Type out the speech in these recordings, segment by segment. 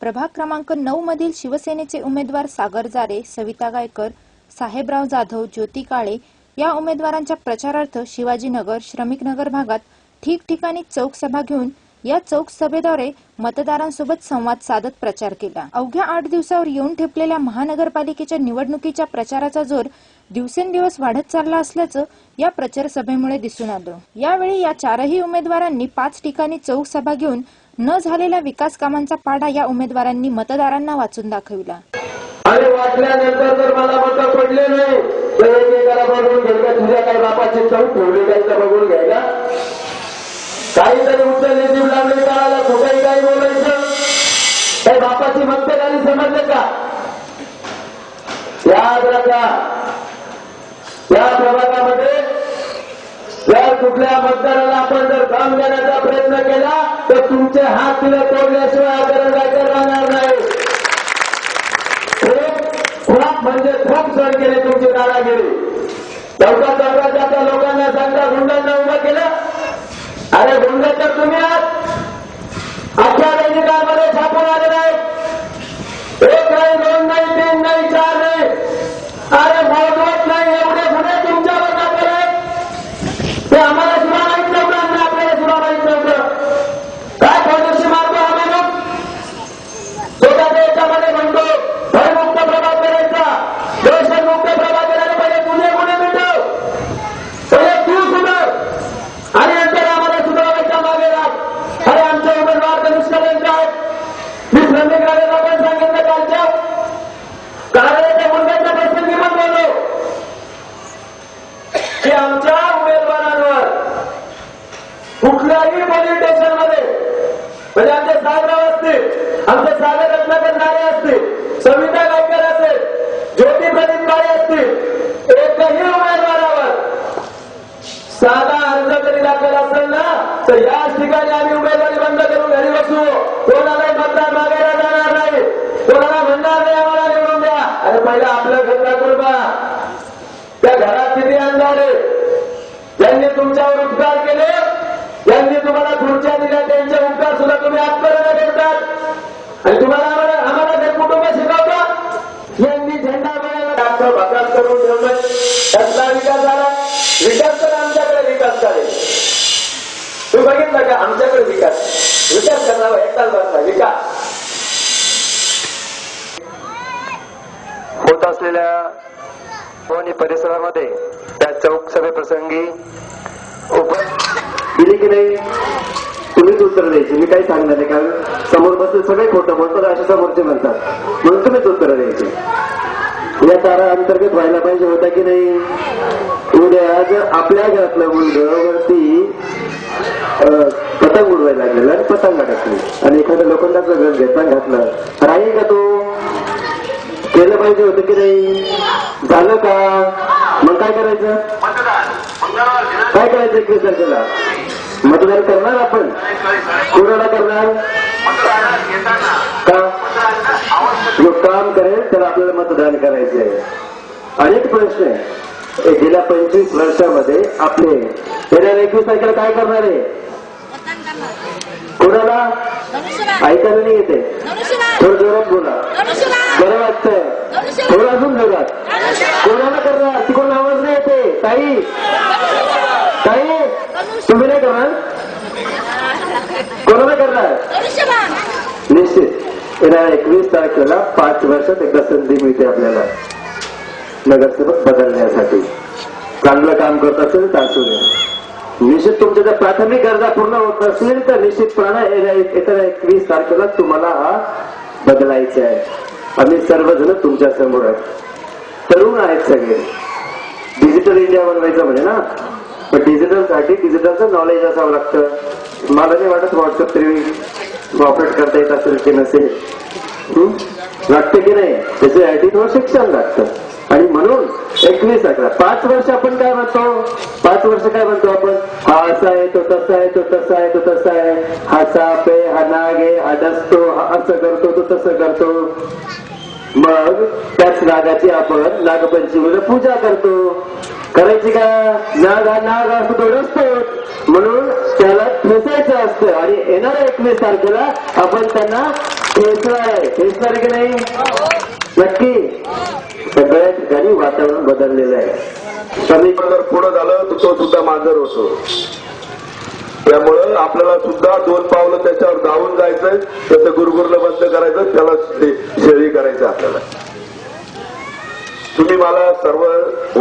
प्रभाग क्रमांक नऊ मधील शिवसेनेचे उमेदवार सागर जारे सविता गायकर साहेबराव जाधव ज्योती काळे या उमेदवारांच्या प्रचारार्थ शिवाजीनगर श्रमिकनगर भागात ठिकठिकाणी चौक सभा घेऊन या चौक सभेद्वारे मतदारांसोबत संवाद साधत प्रचार केला. अवघ्या आठ दिवसावर येऊन ठेपलेल्या महानगरपालिकेच्या निवडणुकीच्या प्रचाराचा जोर दिवसेंदिवस वाढत चालला असल्याचं या प्रचार सभेमुळे दिसून आलं. यावेळी या चारही उमेदवारांनी पाच ठिकाणी चौक सभा घेऊन न झालेल्या विकास कामांचा पाडा या उमेदवारांनी मतदारांना वाचून दाखविला. आणि वाचल्यानंतर जर मला मत पडले नाही तर एकेकाला बघून घ्यायला तुझ्या काही बापाची चौक ठेवली जायचं बघून घ्यायला. काहीतरी उचलली जीव लागले काळाला कुठेही काही बोलायचं? काही बापाची मत्ते झाली समजले का? याद राखा कुठल्या मतदाराला आपण जर काम देण्याचा प्रयत्न केला तर तुमचे हात तिला तोडल्याशिवाय आदरण राहणार नाही. खूप खूप म्हणजे खूप सण केले तुमची दादागिरी चौका चौकात जाता लोकांना सांगता गुंडांना उभं केलं अरे गुंड तर तुम्ही आहात अख्या दैनिकांमध्ये छापून आले नाही एक नाही दोन नाही तीन नाही चार नाही अरे मोजवत नाही एवढे गुन्हे तुमच्यावर दाखल आहेत ते आम्हाला सुद्धा माहीत नव्हतं आणि आपल्याला सुद्धा माहीत नव्हतं काय फायदेशी मार्ग हा माणूस स्वतःच्या याच्यामध्ये म्हणतो भयमुक्त प्रभाव करायचा देशमुक्त प्रभाव करायला पहिले तुझे गुन्हे मिटव पहिले तू सुधर आणि नंतर आम्हाला सुधारायच्या मागे राख अरे आमचे उमेदवार तर निष्कलंक आहेत मी श्रमिक राजाला पण सांगितलं कालच्या कार्यालयाच्या मुंड्याच्या प्रसंगी पण बोललो की आमच्या उमेदवारांवर कुठल्याही पोलीस स्टेशनमध्ये म्हणजे आमच्या साहेबराव असते. आमचं सागर रत्नाकर नारे असते. सविता गायकर असेल ज्योती प्रदीप काळे असतील एकही उमेदवारावर साधा अर्ज जरी दाखल असेल ना तर याच ठिकाणी आम्ही उमेदवारी बंद करून घरी बसू. कोणालाही मतदान मागायला जाणार नाही. कोणाला म्हणणार नाही आम्हाला निवडून द्या. अरे पहिला आपलं घर दाखवून बा त्या घरात भकास करून ठेवलंय. त्यातला विकास झाला. विकास तर आमच्याकडे विकास करेल तुम्ही बघितलं का? आमच्याकडे विकास. विकास करावा एकटाच बसला. विकास. होत असलेल्या पवनी परिसरामध्ये त्या चौक सभेप्रसंगी उप दिली की नाही? तुम्हीच उत्तर द्यायची. मी काही सांगणार नाही. कारण समोर बसून सगळे खोटं बोलतात असे समोरचे म्हणतात. म्हणून तुम्हीच उत्तर द्यायची. या तारा अंतर्गत व्हायला पाहिजे होता की नाही? उद्या जर आपल्या घरातलं मुलग वरती पतंग उडवायला लागलेलं आणि पतंग टाकली आणि एखाद्या लोखंडाचं घर घेतला घातलं. राहील का तो? केलं पाहिजे होतं की नाही? झालं का? मग काय करायचं? काय करायचं एकवीस तारखेला मतदान करणार आपण? कोणाला करणार? का जो काम करेल त्याला आपल्याला मतदान करायचं आहे. अनेक प्रश्न आहे. गेल्या पंचवीस वर्षामध्ये आपले येणाऱ्या एकवीस तारखेला काय करणार आहे? कोणाला? ऐकायला नाही येते. थोडं जोरात बोला. बरं वाटतं थोडं अजून जोरात. कोणाला करणार? तिकडून आवाज नाही येते. ताई. ताई तुम्ही नाही करणार? कोणाला करणार? निश्चित. येणाऱ्या एकवीस तारखेला पाच वर्षात एकदा संधी मिळते आपल्याला. नगरसेवक बदलण्यासाठी. चांगलं काम करत असेल तर असू द्या. निश्चित तुमच्या जर प्राथमिक गरजा पूर्ण होत नसेल तर निश्चितपणे येत्या एकवीस तारखेला तुम्हाला हा बदलायचा आहे. आम्ही सर्वजण तुमच्यासमोर आहेत तरुण आहेत सगळे. डिजिटल इंडिया बनवायचं म्हणजे ना? पण डिजिटलसाठी डिजिटलचं नॉलेज असावं लागतं. मला नाही वाटत व्हॉट्सअप तरी ऑपरेट करता येत असेल की नसेल? लागतं की नाही? त्याच्यासाठी थोडं शिक्षण लागतं? आणि म्हणून एकवीस अकरा. पाच वर्ष आपण काय म्हणतो? पाच वर्ष काय म्हणतो आपण? हा असा आहे तो तसा आहे तो तसा आहे तो तसा आहे. हा साप आहे हा नाग आहे हा डसतो हा असं करतो तो तसं करतो. मग त्याच नागाची आपण नागपंचमीला पूजा करतो. करायची का? नाग हा नाग असतो तो डसतो म्हणून त्याला ठेसायचं असतं. आणि येणाऱ्या एकवीस तारखेला आपण त्यांना खेचणार आहे खेचणार की नाही? नक्की. सगळ्या ठिकाणी वातावरण बदललेलं आहे. स्वामी जर पुढे झालं तर तो सुद्धा मांजर होतो त्यामुळं आपल्याला सुद्धा दोन पावलं त्याच्यावर धावून जायचंय. त्याचं गुरगुरलं बंद करायचं त्याला शेळी करायचं आपल्याला. तुम्ही मला सर्व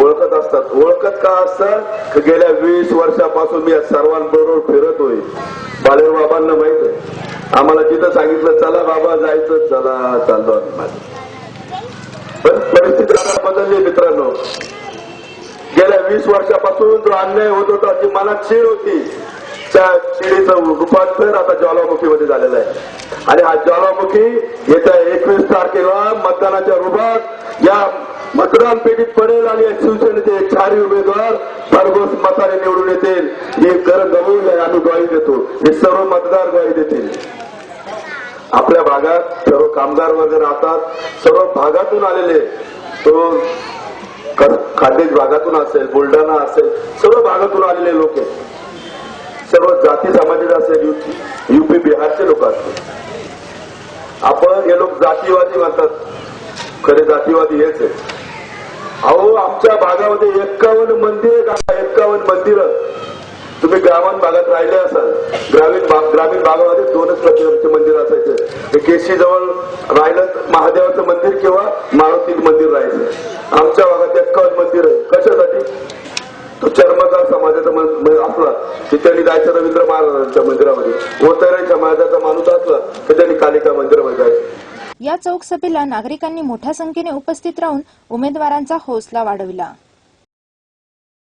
ओळखत असतात. ओळखत का असतात? गेल्या वीस वर्षापासून मी सर्वांबरोबर फिरतोय. बालेर बाबांना माहीत आहे. आम्हाला जिथं सांगितलं चला बाबा जायचं. चला चाललो आम्ही पण परिस्थिती आता बदलली मित्रांनो. गेल्या वीस वर्षापासून जो अन्याय होत होता जी मनात चीड होती त्या चिडीचं रूपांतर आता ज्वालामुखीमध्ये झालेलं आहे. आणि हा ज्वालामुखी येत्या एकवीस तारखेला मतदानाच्या रुपात या मतदान पेटीत पडेल आणि शिवसेनेचे चारही उमेदवार भरघोस मताने निवडून येतील. ही गरज गमवून आम्ही ग्वाही देतो. हे सर्व मतदार ग्वाही देतील. आपल्या भागात सर्व कामगार वगैरे राहतात. सर्व भागातून आलेले. तो खानदेश भागातून असेल बुलढाणा असेल सर्व भागातून आलेले लोक आहेत. सर्व जाती समाजाचे असेल युपी बिहारचे लोक असतील. आपण हे लोक जातीवादी म्हणतात. खरे जातीवादी हेच आहे. अहो आमच्या भागामध्ये एक्कावन्न मंदिर एक्कावन्न मंदिरं. तुम्ही ग्रामीण भागात राहिले असाल. ग्रामीण भाग ग्रामीण भागामध्ये दोनच प्रकारचे मंदिर असायचे. केशी जवळ राहिलं महादेवाचं मंदिर किंवा मारुती मंदिर राहायचं आमच्या भागात एक्कावन्न मंदिर आहे कशासाठी? तो चर्मकार समाजाचा मन- जायचं रवींद्र महाराजांच्या मंदिरामध्ये. ओतरे माझ्याचा माणूस असला तर त्यांनी कालिका मंदिरामध्ये जायचं. या चौक सभेला नागरिकांनी मोठ्या संख्येने उपस्थित राहून उमेदवारांचा हौसला वाढविला.